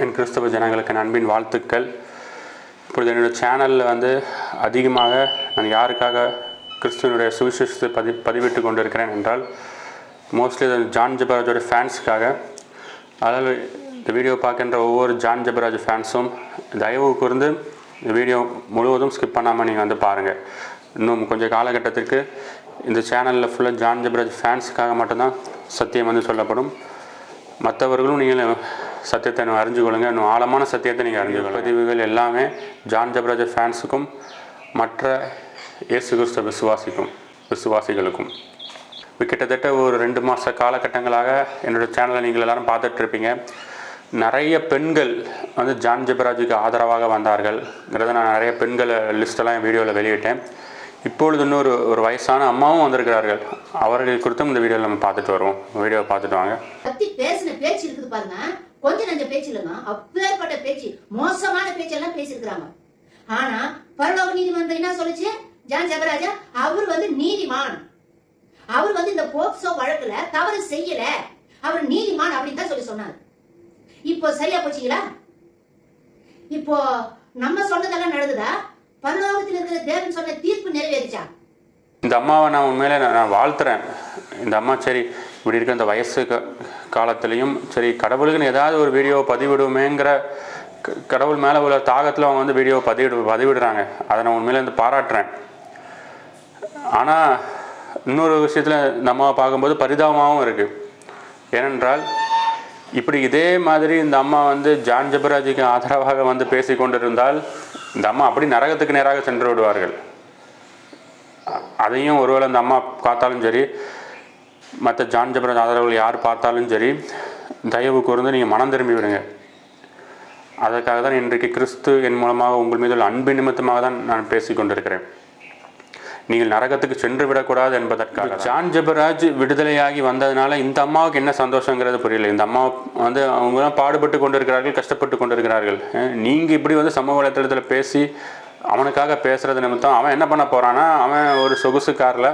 என் கிறிஸ்தவ ஜனங்களுக்கு என் அன்பின் வாழ்த்துக்கள். இப்பொழுது என்னோடய சேனலில் வந்து அதிகமாக நான் யாருக்காக கிறிஸ்துவனுடைய சுவிசேஷத்தை பதி பதிவிட்டு கொண்டிருக்கிறேன் என்றால் மோஸ்ட்லி ஜான் ஜபராஜோட ஃபேன்ஸுக்காக அதாவது இந்த வீடியோ பார்க்கின்ற ஒவ்வொரு ஜான் ஜபராஜ் ஃபேன்ஸும் தயவு கூர்ந்து இந்த வீடியோ முழுவதும் ஸ்கிப் பண்ணாமல் நீங்கள் வந்து பாருங்கள் இன்னும் கொஞ்சம் காலகட்டத்திற்கு இந்த சேனலில் ஃபுல்லாக ஜான் ஜபராஜ் ஃபேன்ஸுக்காக மட்டும்தான் சத்தியம் வந்து சொல்லப்படும். மற்றவர்களும் நீங்கள் சத்தியத்தை இன்னும் அறிஞ்சு கொள்ளுங்க இன்னும் ஆழமான சத்தியத்தை நீங்கள் அறிஞ்சு பதிவுகள் எல்லாமே ஜான் ஜபராஜ் ஃபேன்ஸுக்கும் மற்ற இயேசு கிறிஸ்த விசுவாசிக்கும் விசுவாசிகளுக்கும். இப்போ கிட்டத்தட்ட ஒரு ரெண்டு மாத காலகட்டங்களாக என்னோட சேனலை நீங்கள் எல்லாரும் பார்த்துட்டு இருப்பீங்க நிறைய பெண்கள் வந்து ஜான் ஜெபராஜுக்கு ஆதரவாக வந்தார்கள்ங்கிறத நான் நிறைய பெண்களை லிஸ்ட்டெல்லாம் என் வீடியோவில் வெளியிட்டேன். இப்பொழுது இன்னொரு ஒரு வயசான அம்மாவும் வந்திருக்கிறார்கள். அவர்கள் குறித்தும் இந்த வீடியோவில் நம்ம பார்த்துட்டு வருவோம். வீடியோவை பார்த்துட்டு வாங்க. பத்தி பேசின பேச்சு இருக்குது பாருங்க. கொஞ்ச நஞ்ச பேச்சு இல்லைங்க அப்பேற்பட்ட பேச்சு. மோசமான பேச்செல்லாம் பேசியிருக்கிறாங்க. ஆனா பரலோக நீதிமன்றம் என்ன சொல்லுச்சு? ஜான் ஜெகராஜா அவர் வந்து நீதிமான். அவர் வந்து இந்த போக்சோ வழக்குல தவறு செய்யல. அவர் நீதிமான் அப்படின்னு தான் சொல்லி சொன்னார். இப்போ சரியா போச்சுங்களா? இப்போ நம்ம சொன்னதெல்லாம் நடந்ததா? பரலோகத்தில் இருக்கிற தேவன் சொன்ன தீர்ப்பு நிறைவேறிச்சா? இந்த அம்மாவை நான் உண்மையிலே நான் வாழ்த்துறேன். இந்த அம்மா சரி இப்படி இருக்க இந்த வயசு க- காலத்துலேயும் சரி கடவுளுக்குன்னு ஏதாவது ஒரு வீடியோ பதிவிடுமேங்கிற க- கடவுள் மேலே உள்ள தாகத்தில் அவங்க வந்து வீடியோ பதிவிடு பதிவிடுறாங்க. அதை நான் உண்மையிலே வந்து பாராட்டுறேன். ஆனால் இன்னொரு விஷயத்தில் இந்த அம்மாவை பார்க்கும்போது பரிதாபமாகவும் இருக்குது ஏனென்றால் இப்படி இதே மாதிரி இந்த அம்மா வந்து ஜான் ஜபராஜிக்கு ஆதரவாக வந்து பேசி கொண்டிருந்தால் இந்த அம்மா அப்படி நரகத்துக்கு நேராக சென்று விடுவார்கள். அதையும் ஒருவேளை அந்த அம்மா பார்த்தாலும் சரி மற்ற ஜான் ஜபராஜ் ஆதரவுகள் யார் பார்த்தாலும் சரி தயவு கூர்ந்து நீங்கள் மனம் திரும்பி விடுங்க. அதற்காக தான் இன்றைக்கு கிறிஸ்து என் மூலமாக உங்கள் மீது உள்ள அன்பு நிமித்தமாக தான் நான் பேசி கொண்டிருக்கிறேன். நீங்கள் நரகத்துக்கு சென்று விடக்கூடாது என்பதற்காக ஜான் ஜபராஜ் விடுதலையாகி வந்ததுனால இந்த அம்மாவுக்கு என்ன சந்தோஷங்கிறது புரியல. இந்த அம்மா வந்து அவங்க தான் பாடுபட்டு கொண்டிருக்கிறார்கள் கஷ்டப்பட்டு கொண்டிருக்கிறார்கள். நீங்கள் இப்படி வந்து சமூக வலைத்தளத்தில் பேசி அவனுக்காக பேசுறது நிமித்தம் அவன் என்ன பண்ண போறான்னா அவன் ஒரு சொகுசு காரில்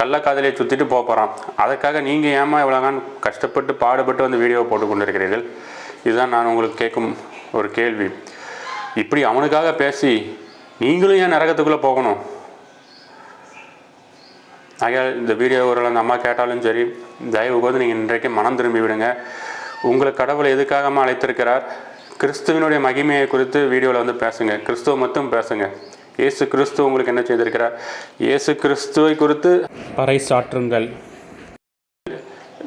கள்ளக்காதலியை சுற்றிட்டு போக போகிறான் அதுக்காக நீங்கள் ஏமா இவ்வளோகான் கஷ்டப்பட்டு பாடுபட்டு வந்து வீடியோ போட்டு கொண்டிருக்கிறீர்கள்? இதுதான் நான் உங்களுக்கு கேட்கும் ஒரு கேள்வி. இப்படி அவனுக்காக பேசி நீங்களும் ஏன் நரகத்துக்குள்ளே போகணும்? ஆகையால் இந்த வீடியோ ஒரு அந்த அம்மா கேட்டாலும் சரி தயவு கூர்ந்து நீங்கள் இன்றைக்கு மனம் திரும்பி விடுங்க. உங்களை கடவுளை எதுக்காகமா அழைத்திருக்கிறார்? கிறிஸ்துவனுடைய மகிமையை குறித்து வீடியோவில் வந்து பேசுங்க. கிறிஸ்துவ மட்டும் பேசுங்க. இயேசு கிறிஸ்து உங்களுக்கு என்ன செய்திருக்கிறார்? இயேசு கிறிஸ்துவை குறித்து பறைசாற்றுங்கள்.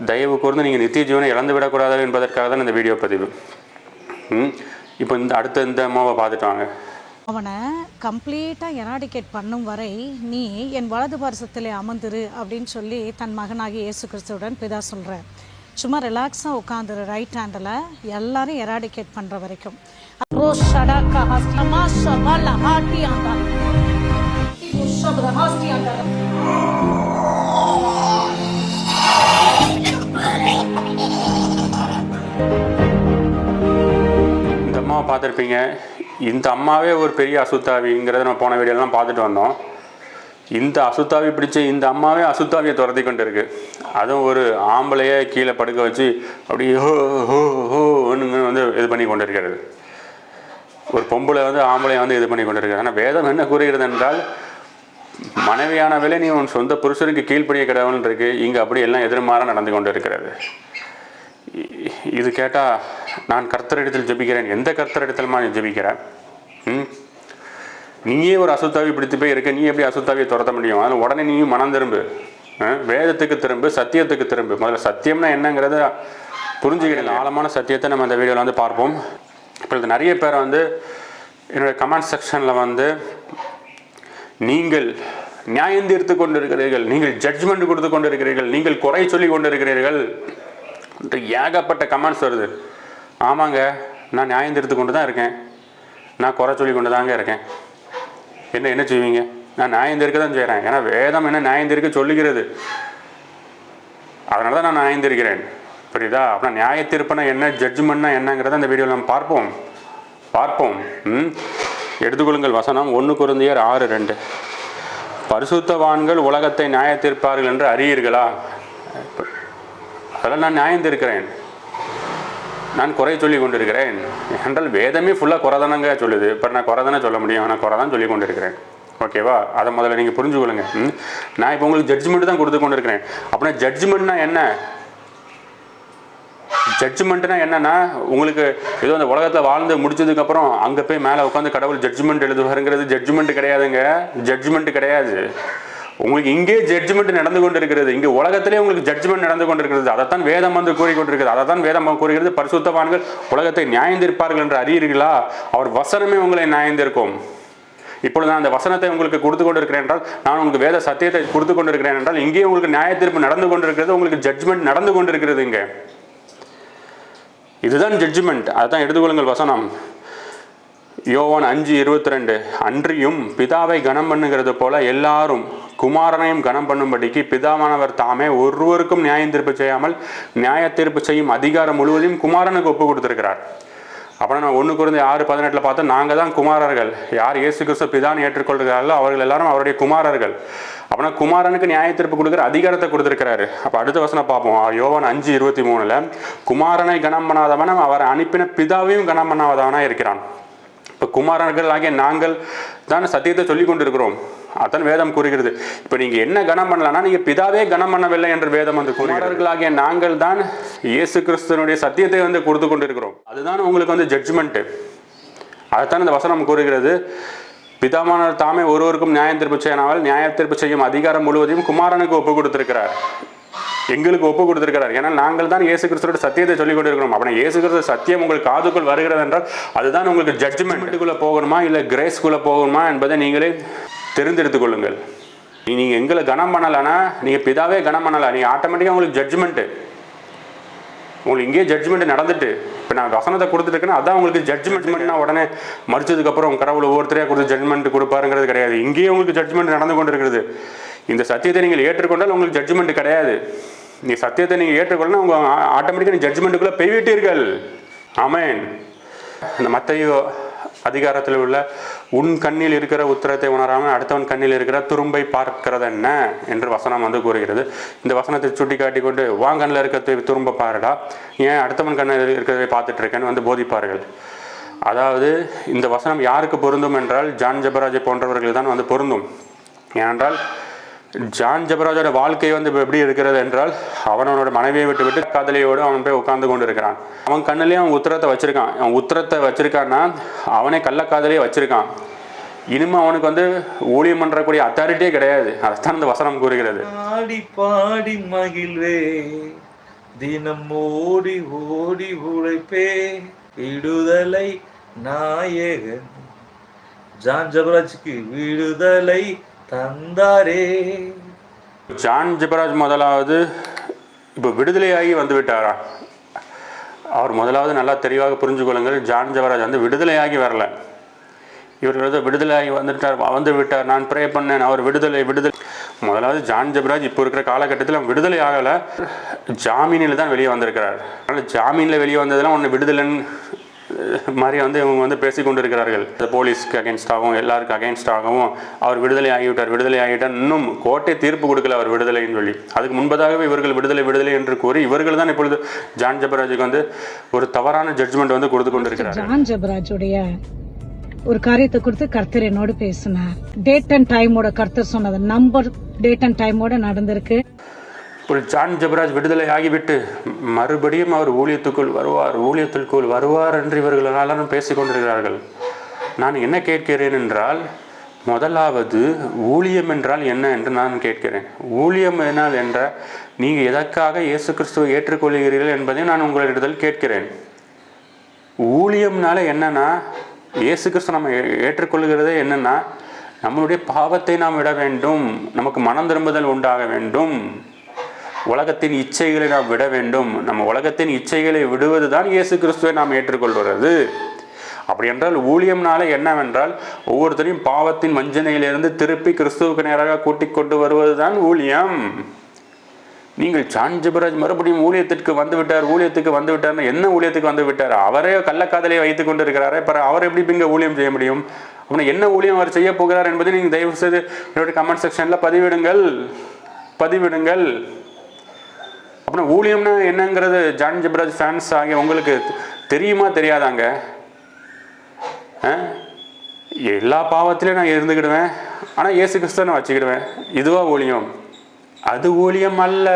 தயவு கூர்ந்து நீங்கள் நித்திய ஜீவனை இழந்து விடக்கூடாது என்பதற்காக தான் இந்த வீடியோ பதிவு. இப்போ இந்த அடுத்த இந்த அம்மாவை பார்த்துட்டு வாங்க. அவனை கம்ப்ளீட்டாக எராடிகேட் பண்ணும் வரை நீ என் வலது பரிசத்திலே அமர்ந்துரு அப்படின்னு சொல்லி தன் மகனாகி இயேசு கிறிஸ்துவுடன் பிதா சொல்கிறார் சும்மா ரிலாக்ஸாக உட்காந்துரு ரைட் ஹேண்டில் எல்லாரும் எராடிகேட் பண்ணுற வரைக்கும். இந்த அம்மாவை பார்த்துருப்பீங்க. இந்த அம்மாவே ஒரு பெரிய அசுத்தாவிங்கிறத நம்ம போன வீடியோலாம் பார்த்துட்டு வந்தோம். இந்த அசுத்தாவி பிடிச்ச இந்த அம்மாவே அசுத்தாவியை துரத்தி கொண்டு இருக்கு அதுவும் ஒரு ஆம்பளையே கீழே படுக்க வச்சு அப்படியே ஹோ ஹோ ஹோன்னு வந்து இது பண்ணி கொண்டு இருக்கிறது ஒரு பொம்பளை வந்து ஆம்பளையை வந்து இது பண்ணி கொண்டிருக்காங்க ஆனால் வேதம் என்ன கூறுகிறது என்றால் மனைவியானவிலே நீ உன் சொந்த புருஷனுக்கு கீழ்ப்படிய கடவுள் இருக்கு. இங்கே அப்படி எல்லாம் எதிர்மாற நடந்து கொண்டு இருக்கிறது இது கேட்டால் நான் கர்த்தரிடத்தில் ஜபிக்கிறேன். எந்த கர்த்தரிடத்திலுமா நீ ஜபிக்கிறேன் ம்? நீயே ஒரு அசுத்தாவி பிடித்து போய் இருக்க. நீ எப்படி அசுத்தாவியை துரத்த முடியும்? அதில் உடனே நீயும் மனம் திரும்பு. வேதத்துக்கு திரும்பு சத்தியத்துக்கு திரும்பு. முதல்ல சத்தியம்னா என்னங்கிறத புரிஞ்சுக்கிறேன் ஆழமான சத்தியத்தை நம்ம இந்த வீடியோவில் வந்து பார்ப்போம். இப்பொழுது நிறைய பேர் வந்து என்னுடைய கமெண்ட் செக்ஷனில் வந்து நீங்கள் நியாயம் தீர்த்து கொண்டிருக்கிறீர்கள் நீங்கள் ஜட்ஜ்மெண்ட் கொடுத்து கொண்டிருக்கிறீர்கள் நீங்கள் குறை சொல்லி கொண்டிருக்கிறீர்கள் என்று ஏகப்பட்ட கமெண்ட்ஸ் வருது. ஆமாங்க நான் நியாயம் தீர்த்து கொண்டு தான் இருக்கேன். நான் குறை சொல்லி கொண்டு தாங்க இருக்கேன். என்ன என்ன செய்வீங்க? நான் நியாயம் தீர்க்க தான் செய்கிறேன் ஏன்னா வேதம் என்ன நியாயம் தீர்க்க சொல்லுகிறது. அதனால தான் நான் நியாயம் தீர்க்கிறேன். புரியுதா? அப்படின்னா நியாய தீர்ப்புனா என்ன ஜட்ஜ்மெண்ட்னா என்னங்கிறத அந்த வீடியோவில் நம்ம பார்ப்போம். பார்ப்போம். ம்? எடுத்துக்கொள்ளுங்கள் வசனம் ஒன்று குருந்தியர் ஆறு ரெண்டு. பரிசுத்தவான்கள் உலகத்தை நியாய தீர்ப்பார்கள் என்று அறியீர்களா? அதெல்லாம் நான் நியாயம் தீர்க்கிறேன். நான் குறை சொல்லி கொண்டிருக்கிறேன். என்றால் வேதமே ஃபுல்லாக குறைதானங்க சொல்லுது. இப்போ நான் குறை தானே சொல்ல முடியும். நான் குறை தான் சொல்லி கொண்டிருக்கிறேன். ஓகேவா அதை முதல்ல நீங்கள் புரிஞ்சுக்கொள்ளுங்க. ம்? நான் இப்போ உங்களுக்கு ஜட்ஜ்மெண்ட் தான் கொடுத்து கொண்டிருக்கிறேன். அப்படின்னா ஜட்ஜ்மெண்ட்னா என்ன? ஜட்ஜ்மெண்ட்னா என்னன்னா உங்களுக்கு ஏதோ அந்த உலகத்தில் வாழ்ந்து முடிச்சதுக்கப்புறம் அங்கே போய் மேலே உட்காந்து கடவுள் ஜட்ஜ்மெண்ட் எழுதுவாருங்கிறது ஜட்ஜ்மெண்ட் கிடையாதுங்க. ஜட்ஜ்மெண்ட் கிடையாது. உங்களுக்கு இங்கே ஜட்ஜ்மெண்ட் நடந்து கொண்டு இருக்கிறது இங்கே உலகத்திலே உங்களுக்கு ஜட்ஜ்மெண்ட் நடந்து கொண்டிருக்கிறது. அதைத்தான் வேதம் வந்து கூறிக்கொண்டிருக்கிறது அதை தான் வேதம் கூறுகிறது. பரிசுத்தவான்கள் உலகத்தை நியாயந்திருப்பார்கள் என்று அறியீர்களா அவர் வசனமே உங்களை நியாயந்திருக்கும். இப்பொழுது நான் அந்த வசனத்தை உங்களுக்கு கொடுத்து கொண்டிருக்கிறேன் என்றால் நான் உங்களுக்கு வேத சத்தியத்தை கொடுத்து கொண்டிருக்கிறேன் என்றால் இங்கே உங்களுக்கு நியாயத்தீர்ப்பு நடந்து கொண்டிருக்கிறது. உங்களுக்கு ஜட்ஜ்மெண்ட் நடந்து கொண்டிருக்கிறது இங்கே இதுதான் ஜட்ஜ்மெண்ட் அதுதான் எடுத்துக்கொள்ளுங்கள் வசனம். யோவான் அஞ்சு இருபத்தி ரெண்டு அன்றியும் பிதாவை கனம் பண்ணுங்கிறது போல எல்லாரும் குமாரனையும் கனம் பண்ணும்படிக்கு பிதாவானவர் தாமே ஒருவருக்கும் நியாயம் தீர்ப்பு செய்யாமல் நியாய தீர்ப்பு செய்யும் அதிகாரம் முழுவதையும் குமாரனுக்கு ஒப்பு கொடுத்திருக்கிறார். அப்புறம் நான் ஒன்று குறைந்த ஆறு பதினெட்டில் பார்த்தா நாங்கள் தான் குமாரர்கள். யார் இயேசு கிறிஸ்து பிதான் ஏற்றுக்கொள்கிறார்களோ அவர்கள் எல்லாரும் அவருடைய குமாரர்கள். அப்படின்னா குமாரனுக்கு நியாய தீர்ப்பு கொடுக்குற அதிகாரத்தை கொடுத்துருக்கிறாரு. அப்போ அடுத்த வசனம் பார்ப்போம். யோவான் அஞ்சு இருபத்தி மூணுல குமாரனை கனம் பண்ணாதவன் அவர் அனுப்பின பிதாவையும் கனம் பண்ணாதவனாக இருக்கிறான். இப்போ குமாரர்கள் ஆகிய நாங்கள் தான் சத்தியத்தை சொல்லி கொண்டிருக்கிறோம். அதான் வேதம் கூறுகிறது. இப்போ நீங்கள் என்ன கனம் பண்ணலன்னா நீங்கள் பிதாவே கனம் பண்ணவில்லை என்று வேதம் வந்து குமாரர்களாகிய நாங்கள் தான் இயேசு கிறிஸ்துவனுடைய சத்தியத்தை வந்து கொடுத்து கொண்டிருக்கிறோம். அதுதான் உங்களுக்கு வந்து ஜட்ஜ்மெண்ட்டு அதைத்தான் இந்த வசனம் கூறுகிறது. பிதாமானவர் தாமே ஒருவருக்கும் நியாயம் தீர்ப்பு செய்யாமல் நியாய தீர்ப்பு செய்யும் அதிகாரம் முழுவதையும் குமாரனுக்கு ஒப்பு கொடுத்திருக்கிறார். எங்களுக்கு ஒப்பு கொடுத்திருக்கிறார். ஏன்னா நாங்கள் தான் இயேசு கிறிஸ்துவோட சத்தியத்தை சொல்லிக் கொண்டிருக்கிறோம். அப்படின்னா இயேசு கிறிஸ்து சத்தியம் உங்களுக்கு காதுக்குள் வருகிறது என்றால் அதுதான் உங்களுக்கு ஜட்ஜ்மெண்ட்டுக்குள்ளே போகணுமா இல்லை கிரேஸ்க்குள்ளே போகணுமா என்பதை நீங்களே தெரிந்தெடுத்து கொள்ளுங்கள். நீங்கள் எங்களை கனம் பண்ணலைன்னா நீங்கள் பிதாவே கனம் பண்ணலை. நீங்கள் ஆட்டோமேட்டிக்காக உங்களுக்கு ஜட்ஜ்மெண்ட்டு உங்களுக்கு இங்கேயே ஜட்ஜ்மெண்ட் நடந்துட்டு இப்போ நான் வசனத்தை கொடுத்துருக்கேன்னா அதான் உங்களுக்கு ஜட்ஜ்மெண்ட்னா உடனே மறுத்ததுக்கப்புறம் கடவுள் ஒவ்வொருத்தரையாக கொடுத்து ஜட்ஜ்மெண்ட் கொடுப்பாருங்கிறது கிடையாது. இங்கேயே உங்களுக்கு ஜட்ஜ்மெண்ட் நடந்து கொண்டு இருக்கிறது இந்த சத்தியத்தை நீங்கள் ஏற்றுக்கொண்டால் உங்களுக்கு ஜட்ஜ்மெண்ட் கிடையாது. நீ சத்தியத்தை நீங்கள் ஏற்றுக்கொள்ளனா உங்கள் ஆட்டோமேட்டிக்காக நீ ஜட்ஜ்மெண்ட்டுக்குள்ளே போய்விட்டீர்கள். ஆமேன் இந்த மத்தையோ அதிகாரத்தில் உள்ள உன் கண்ணில் இருக்கிற உத்தரத்தை உணராமல் அடுத்தவன் கண்ணில் இருக்கிற துரும்பை பார்க்கிறது என்ன என்று வசனம் வந்து கூறுகிறது. இந்த வசனத்தை சுட்டி காட்டி கொண்டு வான் கண்ணில் இருக்கிற துரும்ப பாருடா. ஏன் அடுத்தவன் கண்ணில் இருக்கிறதை பார்த்துட்டு இருக்கேன்னு வந்து போதிப்பார்கள். அதாவது இந்த வசனம் யாருக்கு பொருந்தும் என்றால் ஜான் ஜபராஜை போன்றவர்கள் தான் வந்து பொருந்தும். ஏனென்றால் ஜான் ஜபராஜோட வாழ்க்கை வந்து இப்போ எப்படி இருக்கிறது என்றால் அவன் அவனோட மனைவியை விட்டு விட்டு காதலியோடு அவன் போய் உட்கார்ந்து கொண்டு இருக்கிறான் அவன் கண்ணிலேயே அவன் உத்தரத்தை வச்சிருக்கான். அவன் உத்தரத்தை வச்சிருக்கான்னா அவனே கள்ளக்காதலியே வச்சிருக்கான். இனிமே அவனுக்கு வந்து ஊழியம் பண்ணுறக்கூடிய அத்தாரிட்டியே கிடையாது. அதுதான் இந்த வசனம் கூறுகிறது. ஆடி பாடி மகிழ்வே தினம் ஓடி ஓடி உழைப்பே விடுதலை நாயகன். ஜான் ஜபராஜுக்கு விடுதலை தந்தாரே. ஜான் ஜிபராஜ் முதலாவது இப்போ விடுதலையாகி வந்து விட்டாரா? அவர் முதலாவது நல்லா தெளிவாக புரிஞ்சு கொள்ளுங்கள். ஜான் ஜபராஜ் வந்து விடுதலையாகி வரல. இவர் வந்து விடுதலையாகி வந்துட்டார் வந்து விட்டார். நான் ப்ரே பண்ணேன் அவர் விடுதலை விடுதலை. முதலாவது ஜான் ஜபராஜ் இப்போ இருக்கிற காலகட்டத்தில் விடுதலை ஆகலை. ஜாமீனில் தான் வெளியே வந்திருக்கிறார். அதனால் ஜாமீனில் வெளியே வந்ததெல்லாம் ஒன்று விடுதலைன்னு மாதிரி வந்து இவங்க வந்து பேசி கொண்டிருக்கிறார்கள். இந்த போலீஸ்க்கு அகேன்ஸ்டாகவும் எல்லாருக்கும் அகேன்ஸ்டாகவும் அவர் விடுதலை ஆகிவிட்டார் விடுதலை ஆகிவிட்டார். இன்னும் கோட்டை தீர்ப்பு கொடுக்கல அவர் விடுதலைன்னு சொல்லி. அதுக்கு முன்பதாகவே இவர்கள் விடுதலை விடுதலை என்று கூறி இவர்கள் தான் இப்பொழுது ஜான் ஜபராஜுக்கு வந்து ஒரு தவறான ஜட்ஜ்மெண்ட் வந்து கொடுத்து கொண்டிருக்கிறார் ஜான் ஜபராஜுடைய ஒரு காரியத்தை கொடுத்து கர்த்தர் என்னோடு பேசினார். டேட் அண்ட் டைமோட கர்த்தர் சொன்னது நம்பர் டேட் அண்ட் டைமோட நடந்திருக்கு. ஒரு ஜான் ஜபராஜ் விடுதலை ஆகிவிட்டு மறுபடியும் அவர் ஊழியத்துக்குள் வருவார் ஊழியத்திற்குள் வருவார் என்று இவர்கள் எல்லாரும் பேசிக் நான் என்ன கேட்கிறேன் என்றால் முதலாவது ஊழியம் என்றால் என்ன என்று நான் கேட்கிறேன். ஊழியம் என்றால் என்ற நீங்கள் எதற்காக இயேசு கிறிஸ்துவை ஏற்றுக்கொள்கிறீர்கள் என்பதை நான் உங்களிடத்தில் கேட்கிறேன். ஊழியம்னால என்னன்னா இயேசு கிறிஸ்து நம்ம ஏற்றுக்கொள்கிறதே என்னன்னா நம்மளுடைய பாவத்தை நாம் விட வேண்டும் நமக்கு மனம் திரும்புதல் உண்டாக வேண்டும். உலகத்தின் இச்சைகளை நாம் விட வேண்டும். நம்ம உலகத்தின் இச்சைகளை விடுவது தான் இயேசு கிறிஸ்துவை நாம் ஏற்றுக்கொள்வது அப்படி என்றால் ஊழியம்னால என்னவென்றால் ஒவ்வொருத்தரையும் பாவத்தின் வஞ்சனையிலிருந்து திருப்பி கிறிஸ்துவுக்கு நேராக கூட்டிக் கொண்டு வருவது தான் ஊழியம். நீங்கள் ஜான் மறுபடியும் ஊழியத்திற்கு வந்து விட்டார் ஊழியத்துக்கு வந்துவிட்டார்னு என்ன ஊழியத்துக்கு வந்து விட்டார் அவரே கள்ளக்காதலையை வைத்துக் கொண்டு இருக்கிறாரே பிற அவர் எப்படி இங்க ஊழியம் செய்ய முடியும்? அப்படின்னா என்ன ஊழியம் அவர் செய்ய போகிறார் என்பதை நீங்கள் தயவு செய்து என்னுடைய கமெண்ட் செக்ஷனில் பதிவிடுங்கள். பதிவிடுங்கள். அப்புறம் ஊழியம்னா என்னங்கிறது ஜான் ஜெபராஜ் ஃபேன்ஸ் ஆகிய உங்களுக்கு தெரியுமா தெரியாதாங்க? ஆ? எல்லா பாவத்திலையும் நான் இருந்துக்கிடுவேன். ஆனால் இயேசு கிறிஸ்துவ நான் வச்சுக்கிடுவேன். இதுவா ஊழியம்? அது ஊழியம் அல்ல.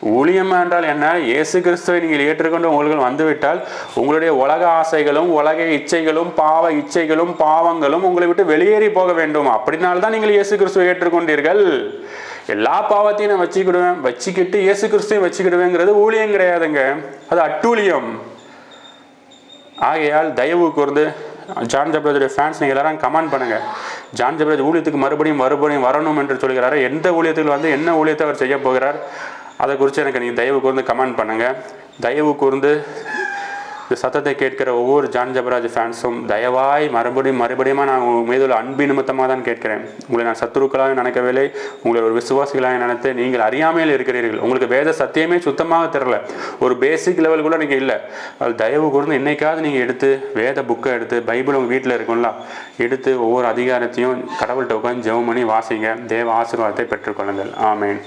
ஊழியம் என்றால் என்ன? இயேசு கிறிஸ்துவை நீங்கள் ஏற்றுக்கொண்டு உங்களுக்கு வந்துவிட்டால் உங்களுடைய உலக ஆசைகளும் உலக இச்சைகளும் பாவ இச்சைகளும் பாவங்களும் உங்களை விட்டு வெளியேறி போக வேண்டும். அப்படினால்தான் நீங்கள் இயேசு கிறிஸ்துவை ஏற்றுக்கொண்டீர்கள். எல்லா பாவத்தையும் நான் வச்சுக்கிடுவேன் வச்சுக்கிட்டு இயேசு கிறிஸ்தையும் வச்சுக்கிடுவேங்கிறது ஊழியம் கிடையாதுங்க. அது அட்டூழியம். ஆகையால் தயவு கூர்ந்து ஜான் ஜப்ரஜுடைய ஃபேன்ஸ் நீங்கள் எல்லாரும் கமெண்ட் பண்ணுங்க. ஜான் ஜப்ரஜ் ஊழியத்துக்கு மறுபடியும் மறுபடியும் வரணும் என்று சொல்கிறாரு? எந்த ஊழியத்தில் வந்து என்ன ஊழியத்தை அவர் செய்ய போகிறார்? அதை குறித்து எனக்கு நீங்கள் தயவு கூர்ந்து கமெண்ட் பண்ணுங்கள் தயவு கூர்ந்து இந்த சத்தத்தை கேட்கிற ஒவ்வொரு ஜான் ஜபராஜ் ஃபேன்ஸும் தயவாய் மறுபடியும் மறுபடியும் நான் உங்கள் மீது உள்ள அன்பு நிமித்தமாக தான் கேட்கிறேன். உங்களை நான் சத்துருக்களாக நினைக்கவில்லை. உங்களை ஒரு விசுவாசிகளாக நினைத்து நீங்கள் அறியாமையில் இருக்கிறீர்கள். உங்களுக்கு வேத சத்தியமே சுத்தமாக தெரில. ஒரு பேசிக் லெவல் கூட நீங்கள் இல்லை. அது தயவு கூர்ந்து என்னைக்காவது நீங்கள் எடுத்து வேத புக்கை எடுத்து பைபிள் உங்கள் வீட்டில் இருக்கும்ல எடுத்து ஒவ்வொரு அதிகாரத்தையும் கடவுள்கிட்ட உட்காந்து ஜெபம் பண்ணி வாசிங்க. தேவ ஆசீர்வாதத்தை பெற்றுக்கொள்ளுங்கள். ஆமேன்.